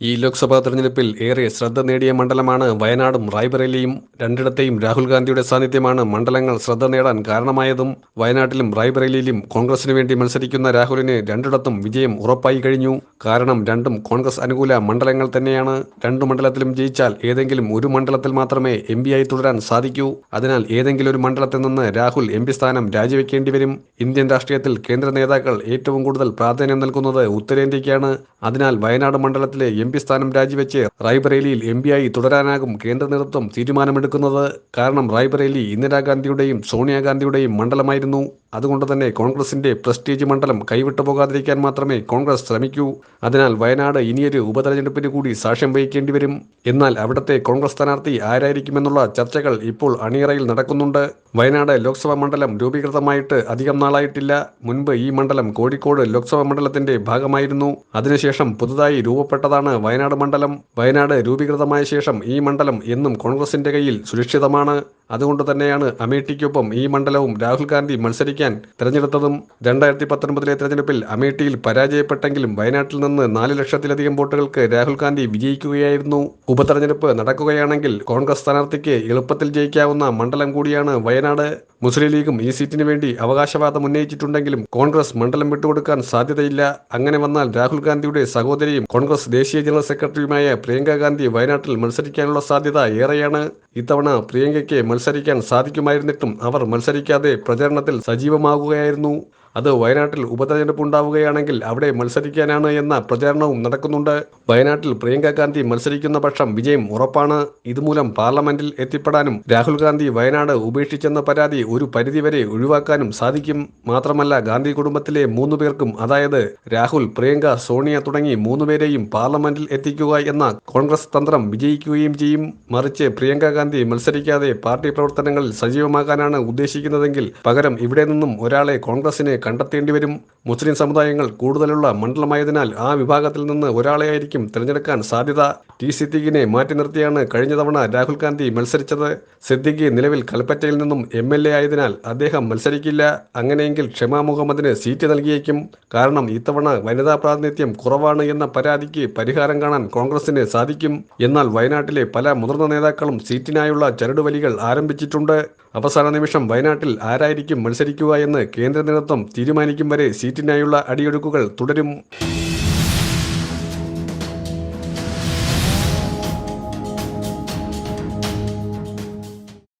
ഈ ലോക്സഭാ തെരഞ്ഞെടുപ്പിൽ ഏറെ ശ്രദ്ധ നേടിയ മണ്ഡലമാണ് വയനാടും റായ്ബറേലിയും. രണ്ടിടത്തെയും രാഹുൽ ഗാന്ധിയുടെ സാന്നിധ്യമാണ് മണ്ഡലങ്ങൾ ശ്രദ്ധ നേടാൻ കാരണമായതും. വയനാട്ടിലും റായ്ബറേലിയിലും കോൺഗ്രസിനു വേണ്ടി മത്സരിക്കുന്ന രാഹുലിന് രണ്ടിടത്തും വിജയം ഉറപ്പായി കഴിഞ്ഞു. കാരണം രണ്ടും കോൺഗ്രസ് അനുകൂല മണ്ഡലങ്ങൾ തന്നെയാണ്. രണ്ടു മണ്ഡലത്തിലും ജയിച്ചാൽ ഏതെങ്കിലും ഒരു മണ്ഡലത്തിൽ മാത്രമേ എം ആയി തുടരാൻ സാധിക്കൂ. അതിനാൽ ഏതെങ്കിലും ഒരു മണ്ഡലത്തിൽ നിന്ന് രാഹുൽ എം സ്ഥാനം രാജിവെക്കേണ്ടി വരും. ഇന്ത്യൻ രാഷ്ട്രീയത്തിൽ കേന്ദ്ര നേതാക്കൾ ഏറ്റവും കൂടുതൽ പ്രാധാന്യം നൽകുന്നത് ഉത്തരേന്ത്യയ്ക്കാണ് അതിനാൽ വയനാട് മണ്ഡലത്തിലെ എം പി സ്ഥാനം രാജിവെച്ച് റായ്ബറേലിയിൽ എം ആയി തുടരാനാകും കേന്ദ്ര നേതൃത്വം തീരുമാനമെടുക്കുന്നത് കാരണം റായ്ബറേലി ഇന്ദിരാഗാന്ധിയുടെയും സോണിയാഗാന്ധിയുടെയും മണ്ഡലമായിരുന്നു. അതുകൊണ്ട് തന്നെ കോൺഗ്രസിന്റെ പ്രസ്റ്റീജ് മണ്ഡലം കൈവിട്ടു പോകാതിരിക്കാൻ മാത്രമേ കോൺഗ്രസ് ശ്രമിക്കൂ. അതിനാൽ വയനാട് ഇനിയൊരു ഉപതെരഞ്ഞെടുപ്പിന് കൂടി സാക്ഷ്യം വഹിക്കേണ്ടി വരും. എന്നാൽ അവിടത്തെ കോൺഗ്രസ് സ്ഥാനാർത്ഥി ആരായിരിക്കുമെന്നുള്ള ചർച്ചകൾ ഇപ്പോൾ അണിയറയിൽ നടക്കുന്നുണ്ട്. വയനാട് ലോക്സഭാ മണ്ഡലം രൂപീകൃതമായിട്ട് അധികം നാളായിട്ടില്ല. മുൻപ് ഈ മണ്ഡലം കോഴിക്കോട് ലോക്സഭാ മണ്ഡലത്തിന്റെ ഭാഗമായിരുന്നു. അതിനുശേഷം പുതുതായി രൂപപ്പെട്ടതാണ് വയനാട് മണ്ഡലം. വയനാട് രൂപീകൃതമായ ശേഷം ഈ മണ്ഡലം എന്നും കോൺഗ്രസിന്റെ കയ്യിൽ സുരക്ഷിതമാണ്. അതുകൊണ്ട് തന്നെയാണ് അമേഠിക്കൊപ്പം ഈ മണ്ഡലവും രാഹുൽ ഗാന്ധി മത്സരിക്കാൻ തെരഞ്ഞെടുത്തതും. രണ്ടായിരത്തി പത്തൊൻപതിലെ തെരഞ്ഞെടുപ്പിൽ അമേഠിയിൽ പരാജയപ്പെട്ടെങ്കിലും വയനാട്ടിൽ നിന്ന് നാല് ലക്ഷത്തിലധികം വോട്ടുകൾക്ക് രാഹുൽ ഗാന്ധി വിജയിക്കുകയായിരുന്നു. ഉപതെരഞ്ഞെടുപ്പ് നടക്കുകയാണെങ്കിൽ കോൺഗ്രസ് സ്ഥാനാർത്ഥിക്ക് എളുപ്പത്തിൽ ജയിക്കാവുന്ന മണ്ഡലം കൂടിയാണ് വയനാട് മുസ്ലിം ലീഗും ഈ സീറ്റിന് വേണ്ടി അവകാശവാദം ഉന്നയിച്ചിട്ടുണ്ടെങ്കിലും കോൺഗ്രസ് മണ്ഡലം വിട്ടുകൊടുക്കാൻ സാധ്യതയില്ല. അങ്ങനെ വന്നാൽ രാഹുൽ ഗാന്ധിയുടെ സഹോദരിയും കോൺഗ്രസ് ദേശീയ ജനറൽ സെക്രട്ടറിയുമായ പ്രിയങ്ക ഗാന്ധി വയനാട്ടിൽ മത്സരിക്കാനുള്ള സാധ്യത ഏറെയാണ്. ഇത്തവണ പ്രിയങ്കയ്ക്ക് മത്സരിക്കാൻ സാധിക്കുമായിരുന്നിട്ടും അവർ മത്സരിക്കാതെ പ്രചരണത്തിൽ സജീവമാകുകയായിരുന്നു. അത് വയനാട്ടിൽ ഉപതെരഞ്ഞെടുപ്പ് ഉണ്ടാവുകയാണെങ്കിൽ അവിടെ മത്സരിക്കാനാണ് എന്ന പ്രചാരണവും നടക്കുന്നുണ്ട്. വയനാട്ടിൽ പ്രിയങ്ക ഗാന്ധി മത്സരിക്കുന്ന പക്ഷം വിജയം ഉറപ്പാണ്. ഇതുമൂലം പാർലമെന്റിൽ എത്തിപ്പെടാനും രാഹുൽ ഗാന്ധി വയനാട് ഉപേക്ഷിച്ചെന്ന പരാതി ഒരു പരിധിവരെ ഒഴിവാക്കാനും സാധിക്കും. മാത്രമല്ല ഗാന്ധി കുടുംബത്തിലെ മൂന്നു പേർക്കും അതായത് രാഹുൽ പ്രിയങ്ക സോണിയ തുടങ്ങി മൂന്നുപേരെയും പാർലമെന്റിൽ എത്തിക്കുക എന്ന കോൺഗ്രസ് തന്ത്രം വിജയിക്കുകയും ചെയ്യും. മറിച്ച് പ്രിയങ്ക ഗാന്ധി മത്സരിക്കാതെ പാർട്ടി പ്രവർത്തനങ്ങളിൽ സജീവമാകാനാണ് ഉദ്ദേശിക്കുന്നതെങ്കിൽ പകരം ഇവിടെ നിന്നും ഒരാളെ കോൺഗ്രസിന് കണ്ടെത്തേണ്ടി വരും മുസ്ലിം സമുദായങ്ങൾ കൂടുതലുള്ള മണ്ഡലമായതിനാൽ ആ വിഭാഗത്തിൽ നിന്ന് ഒരാളെയായിരിക്കും തിരഞ്ഞെടുക്കാൻ സാധ്യത. ടി സിദ്ദിഖിനെ മാറ്റി നിർത്തിയാണ് കഴിഞ്ഞ തവണ രാഹുൽ ഗാന്ധി മത്സരിച്ചത്. സിദ്ദീഖി നിലവിൽ കൽപ്പറ്റയിൽ നിന്നും എം എൽ എ ആയതിനാൽ അദ്ദേഹം മത്സരിക്കില്ല. അങ്ങനെയെങ്കിൽ ഷെമാ മുഹമ്മദിന് സീറ്റ് നൽകിയേക്കും. കാരണം ഇത്തവണ വനിതാ പ്രാതിനിധ്യം കുറവാണ് എന്ന പരാതിക്ക് പരിഹാരം കാണാൻ കോൺഗ്രസിന് സാധിക്കും. എന്നാൽ വയനാട്ടിലെ പല മുതിർന്ന നേതാക്കളും സീറ്റിനായുള്ള ചരടുവലികൾ ആരംഭിച്ചിട്ടുണ്ട്. അവസാന നിമിഷം വയനാട്ടിൽ ആരായിരിക്കും മത്സരിക്കുക എന്ന് കേന്ദ്ര നേതൃത്വം തീരുമാനിക്കും വരെ സീറ്റിനായുള്ള അടിയൊഴുക്കുകൾ തുടരും.